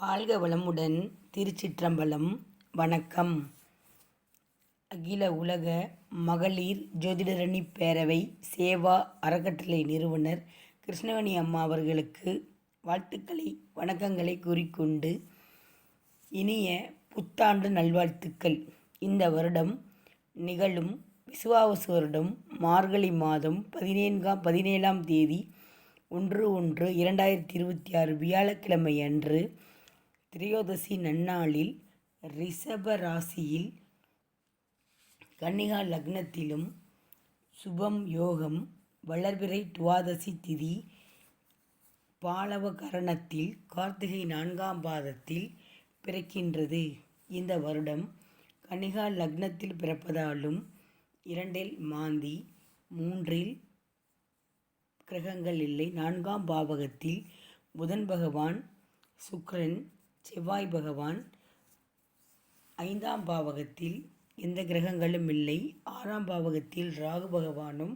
வாழ்க வளமுடன் திருச்சிற்றம்பலம். வணக்கம். அகில உலக மகளிர் ஜோதிடரணி பேரவை சேவா அறக்கட்டளை நிறுவனர் கிருஷ்ணவேணி அம்மா அவர்களுக்கு வாழ்த்துக்களை வணக்கங்களை கூறிக்கொண்டு இனிய புத்தாண்டு நல்வாழ்த்துக்கள். இந்த வருடம் நிகழும் விசுவாவசு வருடம் மார்கழி மாதம் பதினேன்காம் பதினேழாம் தேதி ஒன்று ஒன்று இரண்டாயிரத்தி இருபத்தி ஆறு வியாழக்கிழமை அன்று திரையோதசி நன்னாளில் ரிஷப ராசியில் கன்னிகா லக்னத்திலும் சுபம் யோகம் வளர்பிறை துவாதசி திதி பாலவ கரணத்தில் கார்த்திகை நான்காம் பாதத்தில் பிறக்கின்றது. இந்த வருடம் கன்னிகா லக்னத்தில் பிறப்பதாலும் இரண்டில் மாந்தி மூன்றில் கிரகங்கள் இல்லை. நான்காம் பாவகத்தில் புதன் பகவான் சுக்ரன் செவ்வாய் பகவான் ஐந்தாம் பாவகத்தில் எந்த கிரகங்களும் இல்லை. ஆறாம் பாவகத்தில் ராகு பகவானும்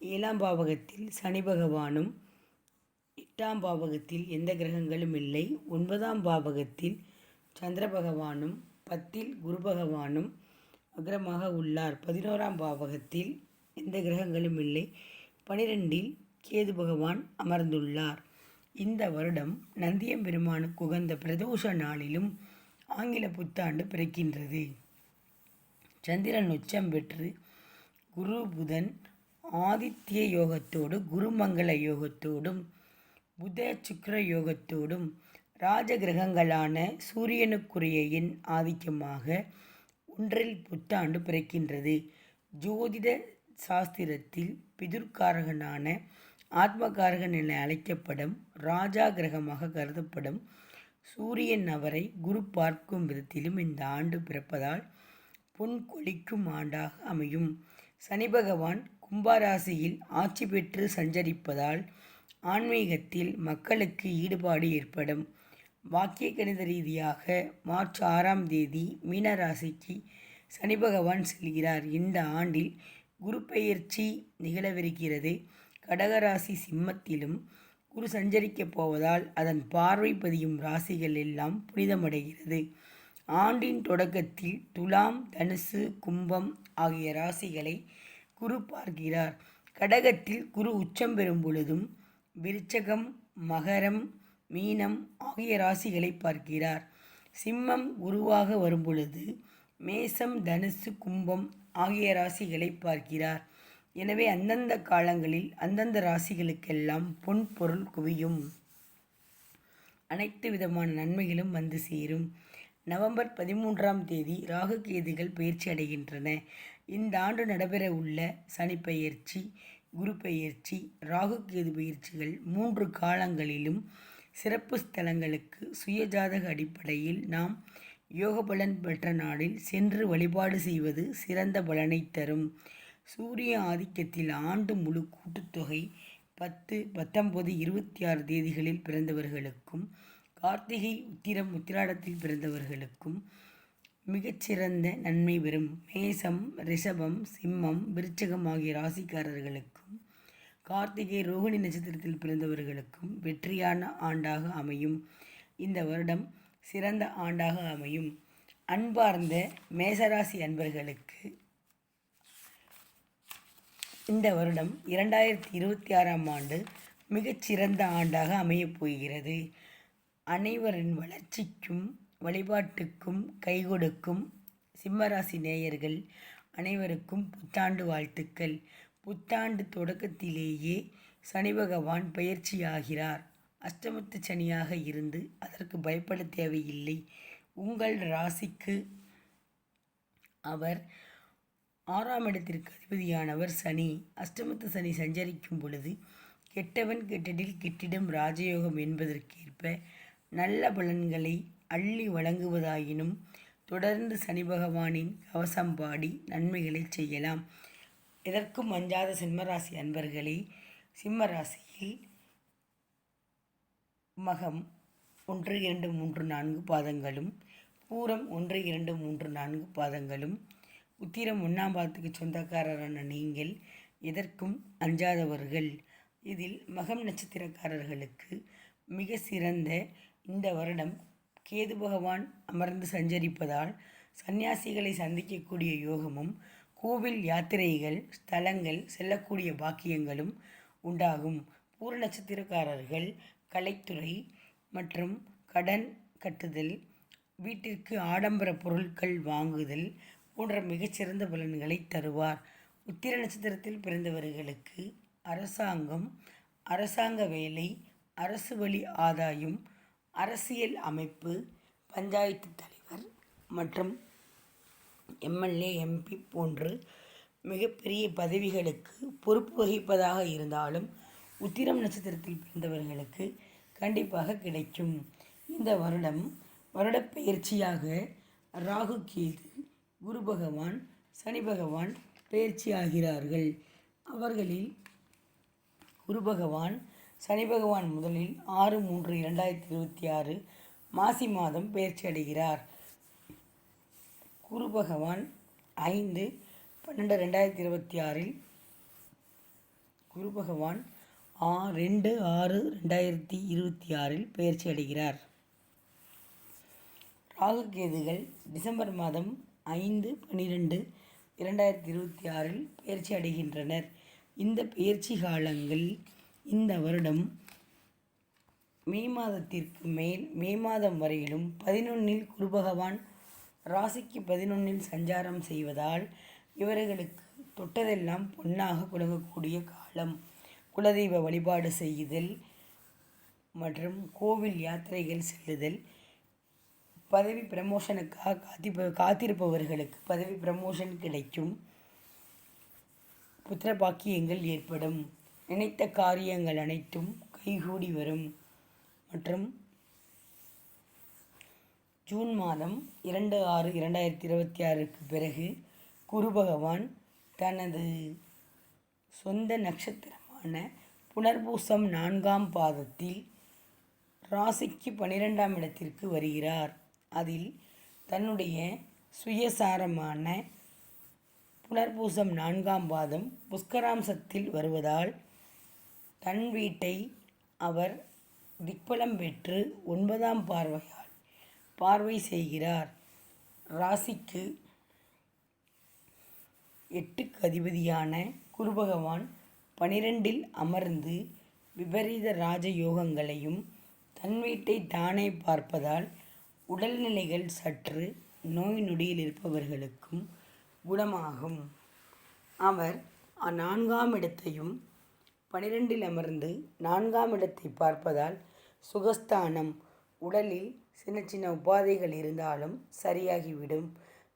ஏழாம் பாவகத்தில் சனி பகவானும் எட்டாம் பாவகத்தில் எந்த கிரகங்களும் இல்லை. ஒன்பதாம் பாவகத்தில் சந்திர பகவானும் பத்தில் குரு பகவானும் அக்ரமாக உள்ளார். பதினோராம் பாவகத்தில் எந்த கிரகங்களும் இல்லை. பனிரெண்டில் கேது பகவான் அமர்ந்துள்ளார். இந்த வருடம் நந்தியம் பெருமானுக்கு உகந்த பிரதோஷ நாளிலும் ஆங்கில புத்தாண்டு பிறக்கின்றது. சந்திரன் உச்சம் பெற்று குரு புதன் ஆதித்ய யோகத்தோடு குருமங்கள யோகத்தோடும் புத சுக்கர யோகத்தோடும் ராஜ கிரகங்களான சூரியனுக்குரிய எண் ஆதிக்கமாக ஒன்றில் புத்தாண்டு பிறக்கின்றது. ஜோதிட சாஸ்திரத்தில் பிதுர்காரகனான ஆத்மகாரகன் என அழைக்கப்படும் ராஜா கிரகமாக கருதப்படும் சூரியன் அவரை குரு பார்க்கும் விதத்திலும் இந்த ஆண்டு பிறப்பதால் பொன் கொளிக்கும் ஆண்டாக அமையும். சனி பகவான் கும்பராசியில் ஆட்சி பெற்று சஞ்சரிப்பதால் ஆன்மீகத்தில் மக்களுக்கு ஈடுபாடு ஏற்படும். வாக்கிய கணித ரீதியாக மார்ச் ஆறாம் தேதி மீனராசிக்கு சனி பகவான் செல்கிறார். இந்த ஆண்டில் குரு பெயர்ச்சி நிகழவிருக்கிறது. கடகராசி சிம்மத்திலும் குரு சஞ்சரிக்கப் போவதால் அதன் பார்வை பதியும் ராசிகள் எல்லாம் புனிதமடைகிறது. ஆண்டின் தொடக்கத்தில் துலாம் தனுசு கும்பம் ஆகிய ராசிகளை குரு பார்க்கிறார். கடகத்தில் குரு உச்சம் பெறும் பொழுதும் விருச்சகம் மகரம் மீனம் ஆகிய ராசிகளை பார்க்கிறார். சிம்மம் குருவாக வரும்பொழுது மேசம் தனுசு கும்பம் ஆகிய ராசிகளை பார்க்கிறார். எனவே அந்தந்த காலங்களில் அந்தந்த ராசிகளுக்கெல்லாம் பொன் பொருள் குவியும். அனைத்து விதமான நன்மைகளும் வந்து சேரும். நவம்பர் பதிமூன்றாம் தேதி ராகு கேதுகள் பயிற்சி அடைகின்றன. இந்த ஆண்டு நடைபெற உள்ள சனி பெயர்ச்சி குரு பெயர்ச்சி ராகு கேது பயிற்சிகள் மூன்று காலங்களிலும் சிறப்பு ஸ்தலங்களுக்கு சுயஜாதக அடிப்படையில் நாம் யோக பலன் பெற்ற நாளில் சென்று வழிபாடு செய்வது சிறந்த பலனை தரும். சூரிய ஆதிக்கத்தில் ஆண்டு முழு கூட்டுத்தொகை பத்து பத்தொன்பது இருபத்தி ஆறு தேதிகளில் பிறந்தவர்களுக்கும் கார்த்திகை உத்திரம் உத்திராடத்தில் பிறந்தவர்களுக்கும் மிகச்சிறந்த நன்மை பெறும். மேசம் ரிஷபம் சிம்மம் விருச்சகம் ஆகிய ராசிக்காரர்களுக்கும் கார்த்திகை ரோகிணி நட்சத்திரத்தில் பிறந்தவர்களுக்கும் வெற்றியான ஆண்டாக அமையும். இந்த வருடம் சிறந்த ஆண்டாக அமையும். அன்பார்ந்த மேசராசி அன்பர்களுக்கு இந்த வருடம் இரண்டாயிரத்தி இருபத்தி ஆறாம் ஆண்டு மிகச்சிறந்த ஆண்டாக அமையப் போகிறது. அனைவரின் வளர்ச்சிக்கும் வழிபாட்டுக்கும் கை கொடுக்கும் சிம்மராசி நேயர்கள் அனைவருக்கும் புத்தாண்டு வாழ்த்துக்கள். புத்தாண்டு தொடக்கத்திலேயே சனி பகவான் பயிற்சியாகிறார். அஷ்டமத்து சனியாக இருந்து அதற்கு பயப்பட தேவையில்லை. உங்கள் ராசிக்கு அவர் ஆறாம் இடத்திற்கு அதிபதியானவர் சனி. அஷ்டமத்து சனி சஞ்சரிக்கும் பொழுது கெட்டவன் கெட்டடில் கெட்டிடம் ராஜயோகம் என்பதற்கேற்ப நல்ல பலன்களை அள்ளி வழங்குவதாயினும் தொடர்ந்து சனி பகவானின் கவசம் பாடி நன்மைகளை செய்யலாம். எதற்கும் அஞ்சாத சிம்மராசி அன்பர்களே சிம்மராசியில் மகம் ஒன்று இரண்டு மூன்று நான்கு பாதங்களும் பூரம் ஒன்று இரண்டு மூன்று நான்கு பாதங்களும் உத்திரம் ஒன்றாம் பாதத்துக்கு சொந்தக்காரரான நீங்கள் எதற்கும் அஞ்சாதவர்கள். இதில் மகம் நட்சத்திரக்காரர்களுக்கு மிக சிறந்த இந்த வருடம் கேது பகவான் அமர்ந்து சஞ்சரிப்பதால் சந்நியாசிகளை சந்திக்கக்கூடிய யோகமும் கோவில் யாத்திரைகள் ஸ்தலங்கள் செல்லக்கூடிய பாக்கியங்களும் உண்டாகும். பூர நட்சத்திரக்காரர்கள் கலைத்துறை மற்றும் கடன் கட்டுதல் வீட்டிற்கு ஆடம்பர பொருட்கள் வாங்குதல் போன்ற மிகச்சிறந்த பலன்களை தருவார். உத்திர நட்சத்திரத்தில் பிறந்தவர்களுக்கு அரசாங்கம் அரசாங்க வேலை அரசு வழி ஆதாயம் அரசியல் அமைப்பு பஞ்சாயத்து தலைவர் மற்றும் எம்எல்ஏ எம்பி போன்று மிகப்பெரிய பதவிகளுக்கு பொறுப்பு வகிப்பதாக இருந்தாலும் உத்திரம் நட்சத்திரத்தில் பிறந்தவர்களுக்கு கண்டிப்பாக கிடைக்கும். இந்த வருடம் வருடப்பெயர்ச்சியாக ராகு கேது குரு பகவான் சனி பகவான் பெயர்ச்சி ஆகிறார்கள். அவர்களில் குரு பகவான் சனி பகவான் முதலில் ஆறு மூன்று இரண்டாயிரத்தி இருபத்தி ஆறு மாசி மாதம் பயிற்சி அடைகிறார். குரு பகவான் ஐந்து பன்னெண்டு ரெண்டாயிரத்தி இருபத்தி ஆறில் குரு பகவான் ஆ ரெண்டு ஆறு ரெண்டாயிரத்தி இருபத்தி ஆறில் பயிற்சி அடைகிறார். ராகுகேதுகள் டிசம்பர் மாதம் ஐந்து பன்னிரெண்டு இரண்டாயிரத்தி இருபத்தி ஆறில் பயிற்சி அடைகின்றனர். இந்த பயிற்சி காலங்கள் இந்த வருடம் மே மாதத்திற்கு மேல் மே மாதம் வரையிலும் பதினொன்னில் குரு பகவான் ராசிக்கு பதினொன்னில் சஞ்சாரம் செய்வதால் இவர்களுக்கு தொட்டதெல்லாம் பொன்னாக குலங்கக்கூடிய காலம். குலதெய்வ வழிபாடு செய்தல் மற்றும் கோவில் யாத்திரைகள் செல்லுதல் பதவி ப்ரமோஷனுக்காக காத்தி காத்திருப்பவர்களுக்கு பதவி ப்ரமோஷன் கிடைக்கும். புத்திர பாக்கியங்கள் ஏற்படும். நினைத்த காரியங்கள் அனைத்தும் கைகூடி வரும். மற்றும் ஜூன் மாதம் இரண்டு ஆறு இரண்டாயிரத்தி இருபத்தி ஆறுக்கு பிறகு குரு பகவான் தனது சொந்த நட்சத்திரமான புனர்பூசம் நான்காம் பாதத்தில் ராசிக்கு பனிரெண்டாம் இடத்திற்கு வருகிறார். அதில் தன்னுடைய சுயசாரமான புனர்பூசம் நான்காம் பாதம் புஷ்கராம்சத்தில் வருவதால் தன் வீட்டை அவர் திக்பலம் பெற்று ஒன்பதாம் பார்வையால் பார்வை செய்கிறார். ராசிக்கு எட்டுக்கு அதிபதியான குரு பகவான் பனிரெண்டில் அமர்ந்து விபரீத ராஜயோகங்களையும் தன் வீட்டை தானே பார்ப்பதால் உடல்நிலைகள் சற்று நோய் நொடியில் இருப்பவர்களுக்கும் குணமாகும். அவர் நான்காம் இடத்தையும் பனிரெண்டில் அமர்ந்து நான்காம் இடத்தை பார்ப்பதால் சுகஸ்தானம் உடலில் சின்ன சின்ன உபாதைகள் இருந்தாலும் சரியாகிவிடும்.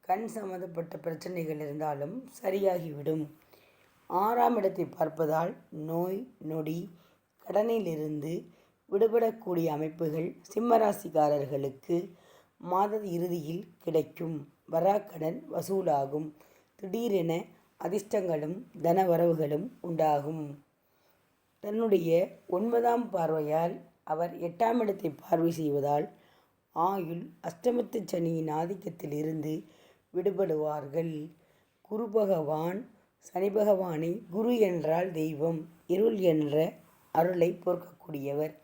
கண் சம்மந்தப்பட்ட பிரச்சனைகள் இருந்தாலும் சரியாகிவிடும். ஆறாம் இடத்தை பார்ப்பதால் நோய் நொடி கடனிலிருந்து விடுபடக்கூடிய அமைப்புகள் சிம்மராசிக்காரர்களுக்கு மாத இறுதியில் கிடைக்கும். வராக்கடன் வசூலாகும். திடீரென அதிர்ஷ்டங்களும் தனவரவுகளும் உண்டாகும். தன்னுடைய ஒன்பதாம் பார்வையால் அவர் எட்டாம் இடத்தை பார்வை செய்வதால் ஆயுள் அஷ்டமத்து சனியின் ஆதிக்கத்திலிருந்து விடுபடுவார்கள். குரு பகவான் சனி பகவானை குரு என்றால் தெய்வம் இருள் என்ற அருளை பொறுக்கக்கூடியவர்.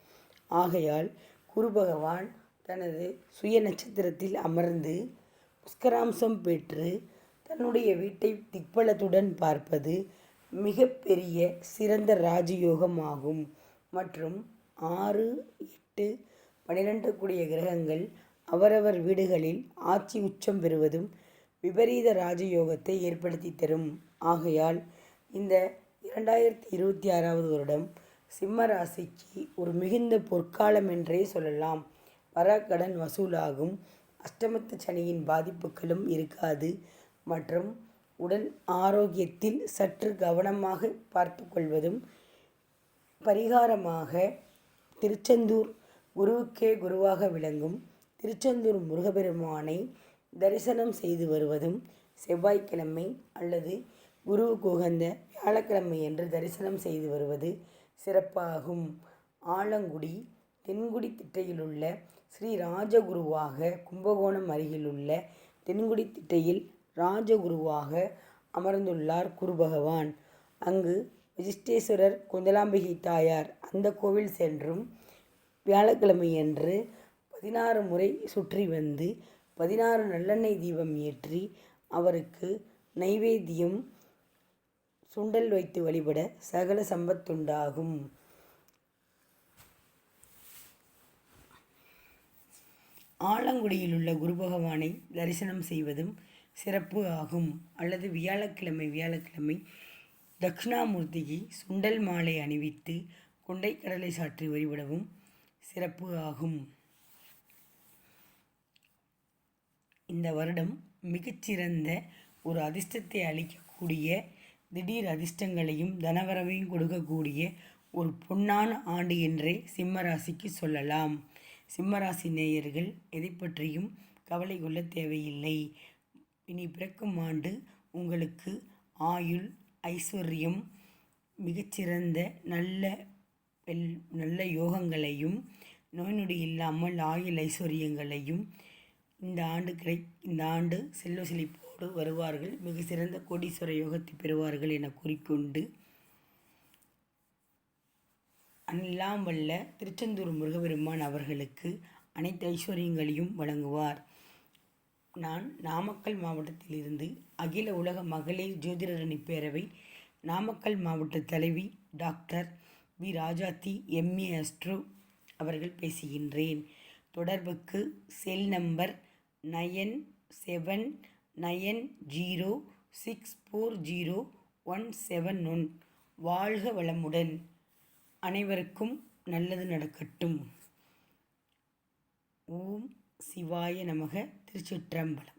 ஆகையால் குரு பகவான் தனது சுய நட்சத்திரத்தில் அமர்ந்து புஷ்கராம்சம் பெற்று தன்னுடைய வீட்டை திக்பலத்துடன் பார்ப்பது மிகப்பெரிய சிறந்த ராஜயோகமாகும். மற்றும் ஆறு எட்டு பன்னிரெண்டு கூடிய கிரகங்கள் அவரவர் வீடுகளில் ஆட்சி உச்சம் பெறுவதும் விபரீத ராஜயோகத்தை ஏற்படுத்தி தரும். ஆகையால் இந்த இரண்டாயிரத்தி இருபத்தி ஆறாவது வருடம் சிம்ம ராசிக்கு ஒரு மிகுந்த பொற்காலம் என்றே சொல்லலாம். வராக்கடன் வசூலாகும். அஷ்டமத்து சனியின் பாதிப்புகளும் இருக்காது. மற்றும் உடல் ஆரோக்கியத்தில் சற்று கவனமாக பார்த்து கொள்வதும் பரிகாரமாக திருச்செந்தூர் குருவுக்கே குருவாக விளங்கும். திருச்செந்தூர் முருகபெருமானை தரிசனம் செய்து வருவதும் செவ்வாய்க்கிழமை அல்லது குருவுக்கு உகந்த வியாழக்கிழமை என்று தரிசனம் செய்து வருவது சிறப்பாகும். ஆலங்குடி தென்குடி திட்டையிலுள்ள ஸ்ரீ ராஜகுருவாக கும்பகோணம் அருகிலுள்ள தென்குடி திட்டையில் ராஜகுருவாக அமர்ந்துள்ளார் குரு பகவான் அங்கு விஜிஷ்டேஸ்வரர் குந்தலாம்பிகை தாயார் அந்த கோவில் சென்றும் வியாழக்கிழமையன்று பதினாறு முறை சுற்றி வந்து பதினாறு நல்லெண்ணெய் தீபம் ஏற்றி அவருக்கு நைவேத்தியம் சுண்டல் வைத்து வழிபட சகல சம்பத்துண்டாகும். ஆலங்குடியில் உள்ள குரு பகவானை தரிசனம் செய்வதும் சிறப்பு ஆகும். அல்லது வியாழக்கிழமை வியாழக்கிழமை தட்சிணாமூர்த்திக்கு சுண்டல் மாலை அணிவித்து கொண்டைக்கடலை சாற்றி வழிபடவும் சிறப்பு ஆகும். இந்த வருடம் மிகச்சிறந்த ஒரு அதிர்ஷ்டத்தை அளிக்கக்கூடிய திடீர் அதிர்ஷ்டங்களையும் தனவரவையும் கொடுக்கக்கூடிய ஒரு பொன்னான ஆண்டு என்றே சிம்மராசிக்கு சொல்லலாம். சிம்மராசி நேயர்கள் எதை பற்றியும் கவலை கொள்ள தேவையில்லை. இனி பிறக்கும் ஆண்டு உங்களுக்கு ஆயுள் ஐஸ்வர்யம் மிகச்சிறந்த நல்ல வெல் நல்ல யோகங்களையும் நோய் நொடி இல்லாமல் ஆயுள் ஐஸ்வர்யங்களையும் இந்த ஆண்டு கிடை இந்த ஆண்டு செல்வ செழிப்போடு வருவார்கள். மிக சிறந்த கோடீஸ்வர யோகத்தை பெறுவார்கள் என கூறிக்கொண்டு எல்லாம் வல்ல திருச்செந்தூர் முருகபெருமான் அவர்களுக்கு அனைத்து ஐஸ்வர்யங்களையும் வழங்குவார். நான் நாமக்கல் மாவட்டத்திலிருந்து அகில உலக மகளிர் ஜோதிடரணி பேரவை நாமக்கல் மாவட்ட தலைவி doctor V. Rajathi MA astro அவர்கள் பேசுகின்றேன். தொடர்புக்கு cell number nine seven nine zero six four zero one seven one. வாழ்க வளமுடன். அனைவருக்கும் நல்லது நடக்கட்டும். ஓம் சிவாய நமக திருச்சிற்றம்பலம்.